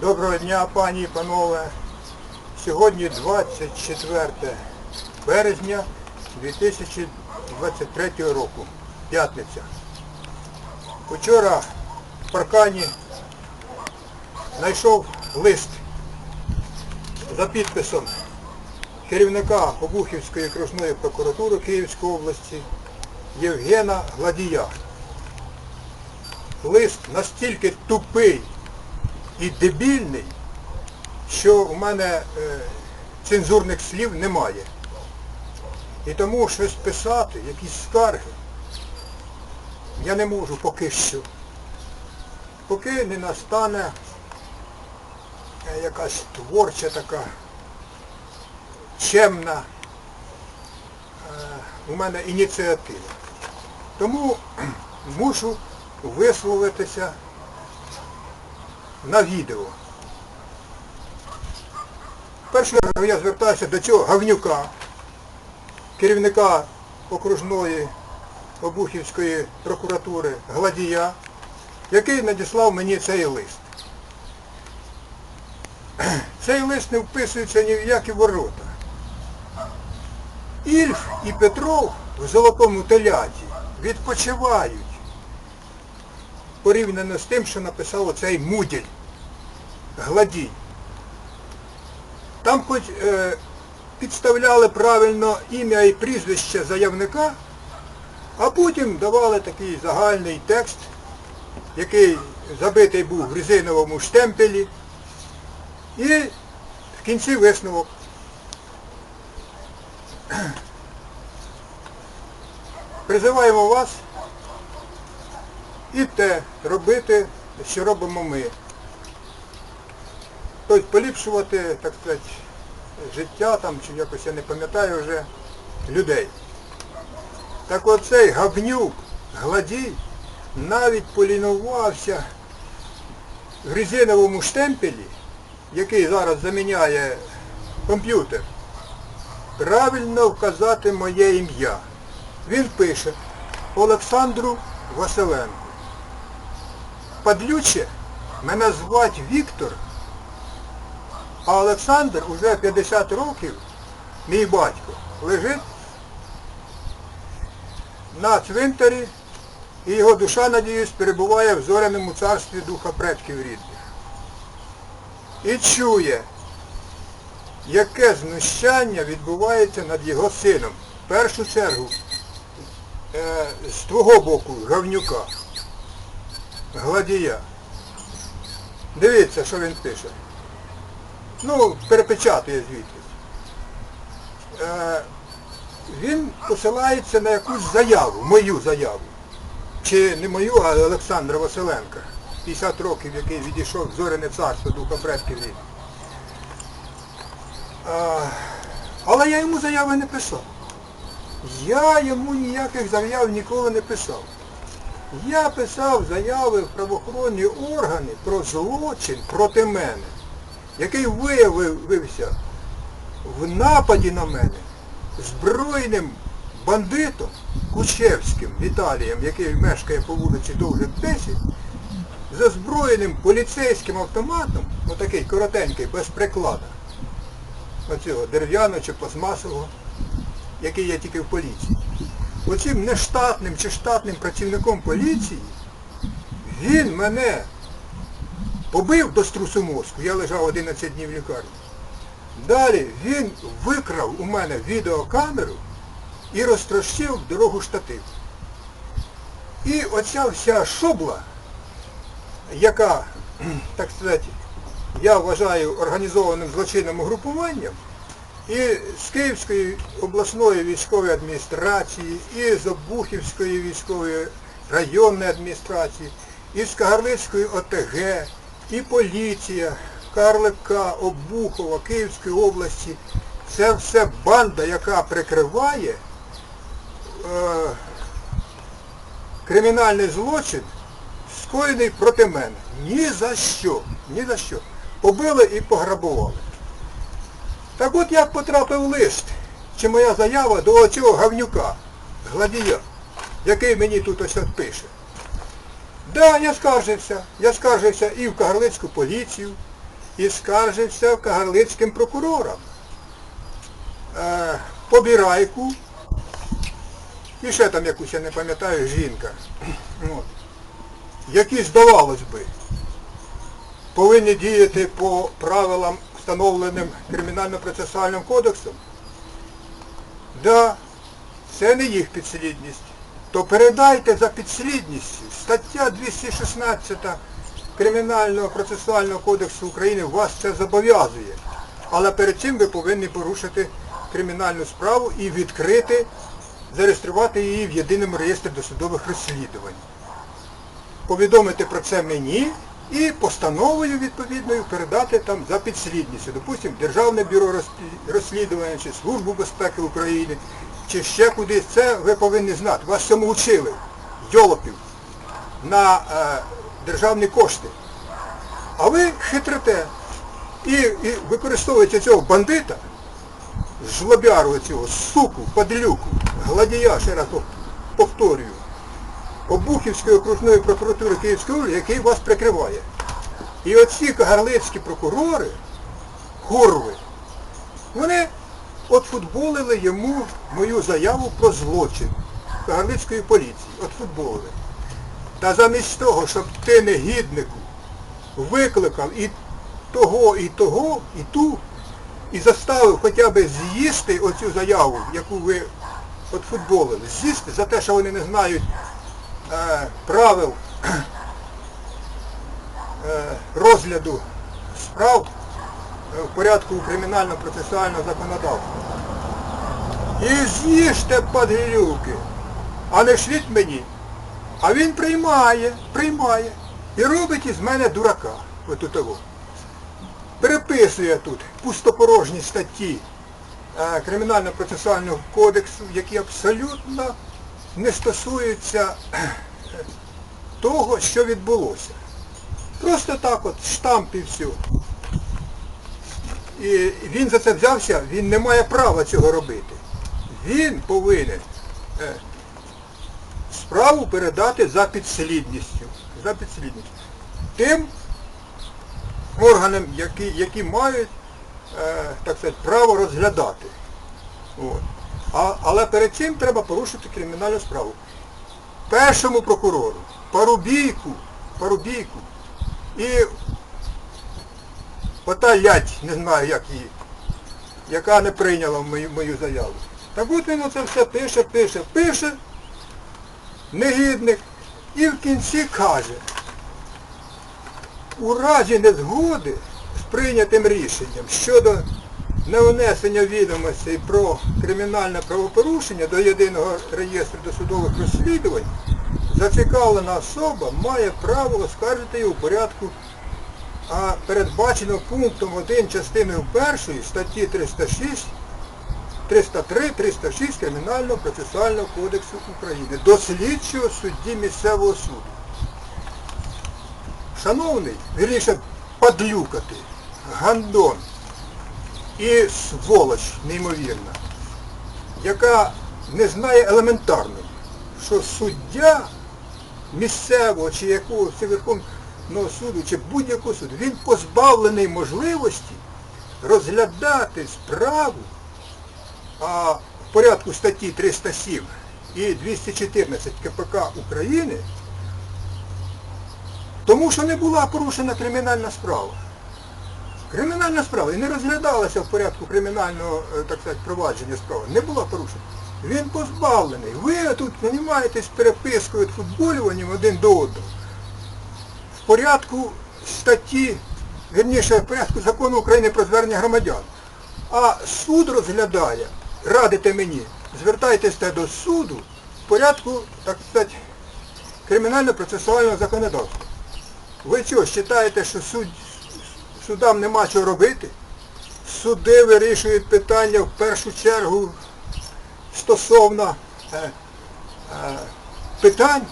Доброго дня, пані і панове. Сьогодні 24 березня 2023 року. П'ятниця. Вчора в паркані знайшов лист за підписом керівника Обухівської окружної прокуратури Київської області Євгена Гладія. Лист настільки тупий і дебільний, що у мене е, цензурних слів немає. І тому щось писати, якісь скарги, я не можу поки що. Поки не настане е, якась творча така, чемна е, у мене ініціатива. Тому мушу висловитися на відео. Перше я звертаюся до цього гавнюка, керівника окружної Обухівської прокуратури Гладія, який надіслав мені цей лист. Цей лист не вписується ні в які ворота. Ільф і Петров в золотому теляті відпочивають порівняно з тим, що написав оцей Муділь, Гладій. Там хоч е, підставляли правильно ім'я і прізвище заявника, а потім давали такий загальний текст, який забитий був в резиновому штемпелі, і в кінці висновок. Призиваємо вас і те робити, що робимо ми. Тобто поліпшувати, так сказати, життя там, чи якось я не пам'ятаю вже, людей. Так оцей гавнюк, гладій, навіть полінувався в резиновому штемпелі, який зараз заміняє комп'ютер, правильно вказати моє ім'я. Він пише Олександру Василенку. Падлюче мене звать Віктор, а Олександр уже 50 років, мій батько, лежить на цвинтарі і його душа, надіюсь, перебуває в зоряному царстві духа предків рідних. І чує, яке знущання відбувається над його сином. В першу чергу е, з твого боку, гавнюка, гладія. Дивіться, що він пише. Ну, перепечатує звідти. Е, він посилається на якусь заяву, мою заяву. Чи не мою, а Олександра Василенка. 50 років, який відійшов в зоряне царство духа предків рідних. Е, але я йому заяви не писав. Я йому ніяких заяв ніколи не писав. Я писав заяви в правоохоронні органи про злочин проти мене, який виявився в нападі на мене збройним бандитом Кучевським Віталієм, який мешкає по вулиці Довжик 10, за зброєним поліцейським автоматом, отакий коротенький, без приклада, оцього дерев'яного чи пластмасового, який є тільки в поліції. Оцим нештатним чи штатним працівником поліції він мене побив до струсу мозку, я лежав 11 днів в лікарні. Далі він викрав у мене відеокамеру і розтрощив дорогу штатив. І оця вся шобла, яка, так сказати, я вважаю організованим злочинним угрупуванням, і з Київської обласної військової адміністрації, і з Обухівської військової районної адміністрації, і з Кагарлицької ОТГ, і поліція, Карлика, Обухова, Київської області. Це все банда, яка прикриває е, кримінальний злочин, скоєний проти мене. Ні за що, ні за що. Побили і пограбували. Так от як потрапив лист, чи моя заява до цього гавнюка, гладія, який мені тут ось пише. Да, я скаржився. Я скаржився і в Кагарлицьку поліцію, і скаржився в кагарлицьким прокурорам. Е, побірайку, і ще там якусь, я не пам'ятаю, жінка, от, які, здавалось би, повинні діяти по правилам, встановленим Кримінально-процесуальним кодексом, да, це не їх підслідність. То передайте за підслідністю. Стаття 216 Кримінального процесуального кодексу України вас це зобов'язує. Але перед цим ви повинні порушити кримінальну справу і відкрити, зареєструвати її в єдиному реєстрі досудових розслідувань. Повідомити про це мені і постановою відповідною передати там за підслідністю. Допустимо, Державне бюро розслідування чи Службу безпеки України, чи ще кудись. Це ви повинні знати. Вас цьому учили, йолопів, на е, державні кошти. А ви хитрите і, і використовуєте цього бандита, жлобяру цього, суку, падлюку, гладія, ще раз повторюю, Обухівської окружної прокуратури Київської області, який вас прикриває. І оці кагарлицькі прокурори, хорви, вони отфутболили йому мою заяву про злочин кагарлицької поліції. Отфутболили. Та замість того, щоб ти негіднику викликав і того, і того, і ту, і заставив хоча б з'їсти оцю заяву, яку ви отфутболили, з'їсти за те, що вони не знають правил е, розгляду справ е, в порядку кримінально-процесуального законодавства. І з'їжте падгілюки, а не шліть мені. А він приймає, приймає і робить із мене дурака. От того. Переписує тут пустопорожні статті е, Кримінально-процесуального кодексу, які абсолютно не стосуються е, того, що відбулося. Просто так от штамп і. І він за це взявся, він не має права цього робити. Він повинен е, справу передати за підслідністю. За підслідністю. Тим органам, які, які мають е, так сказати, право розглядати. От. А, але перед цим треба порушити кримінальну справу. Першому прокурору, Парубійку, Парубійку і ота ять, не знаю як її, яка не прийняла мою, мою заяву. Так от він оце все пише, пише, пише, негідник, і в кінці каже, у разі незгоди з прийнятим рішенням щодо невнесення відомостей про кримінальне правопорушення до єдиного реєстру досудових розслідувань, зацікавлена особа має право оскаржити її у порядку, а передбачено пунктом 1 частиною 1 статті 306 303, 306 Кримінального процесуального кодексу України до слідчого судді місцевого суду. Шановний, вірніше, падлюкати, гандон і сволоч неймовірна, яка не знає елементарно, що суддя місцевого чи якогось чи Верховного суду, чи будь-якого суду, він позбавлений можливості розглядати справу а в порядку статті 307 і 214 КПК України, тому що не була порушена кримінальна справа. Кримінальна справа і не розглядалася в порядку кримінального е, так сказати, провадження справи. Не була порушена. Він позбавлений. Ви тут займаєтесь перепискою футболюванням один до одного. В порядку статті, вірніше, в порядку закону України про звернення громадян. А суд розглядає, радите мені, звертайтеся до суду в порядку, так сказати, кримінально-процесуального законодавства. Ви що, вважаєте, що суд, судам нема чого робити? Суди вирішують питання в першу чергу стосовно е, е, питань,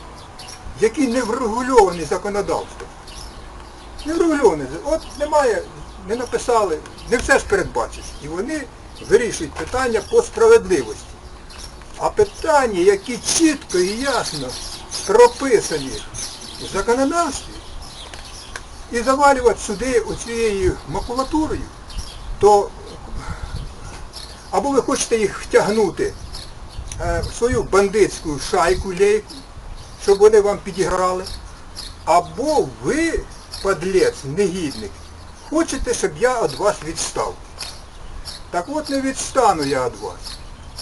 які не врегульовані законодавством. Не врегульовані. От немає, не написали, не все ж передбачиш. І вони вирішують питання по справедливості. А питання, які чітко і ясно прописані в законодавстві, і завалювати сюди оцією макулатурою, то або ви хочете їх втягнути свою бандитську шайку лейку, щоб вони вам підіграли, або ви, подлець, негідник, хочете, щоб я від вас відстав. Так от не відстану я від вас.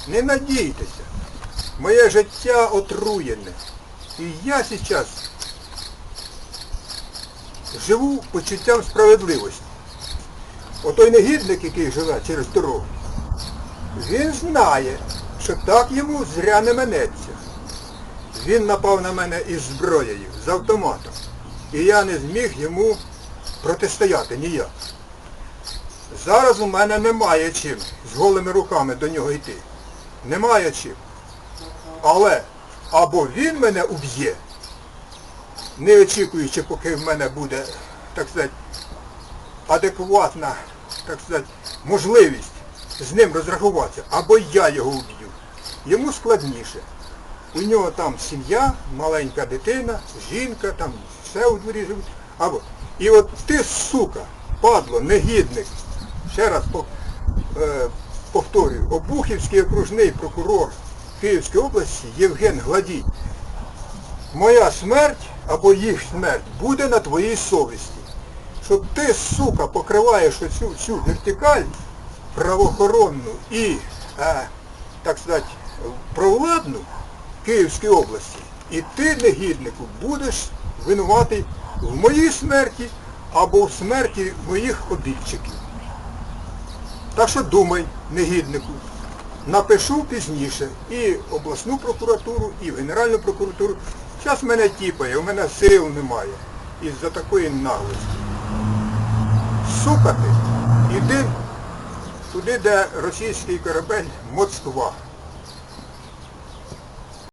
Не надійтеся. Моє життя отруєне. І я зараз живу почуттям справедливості. Отой негідник, який живе через дорогу, він знає, що так йому зря не минеться. Він напав на мене із зброєю, з автоматом. І я не зміг йому протистояти ніяк. Зараз у мене немає чим з голими руками до нього йти. Немає чим. Але або він мене уб'є, не очікуючи, поки в мене буде, так сказати, адекватна, так сказати, можливість з ним розрахуватися, або я його уб'ю. Йому складніше. У нього там сім'я, маленька дитина, жінка, там все у дворі живуть. І от ти, сука, падло, негідник, ще раз е, повторюю, Обухівський окружний прокурор Київської області Євген Гладій. Моя смерть або їх смерть буде на твоїй совісті. Щоб ти, сука, покриваєш оцю цю вертикаль правоохоронну і, е, так сказати, провладну Київської області. І ти, негіднику, будеш винуватий в моїй смерті або в смерті моїх обідчиків. Так що думай, негіднику. Напишу пізніше і обласну прокуратуру, і Генеральну прокуратуру. Зараз мене тіпає, у мене сил немає із-за такої наглості. Сука ти, іди туди, де російський корабель Москва.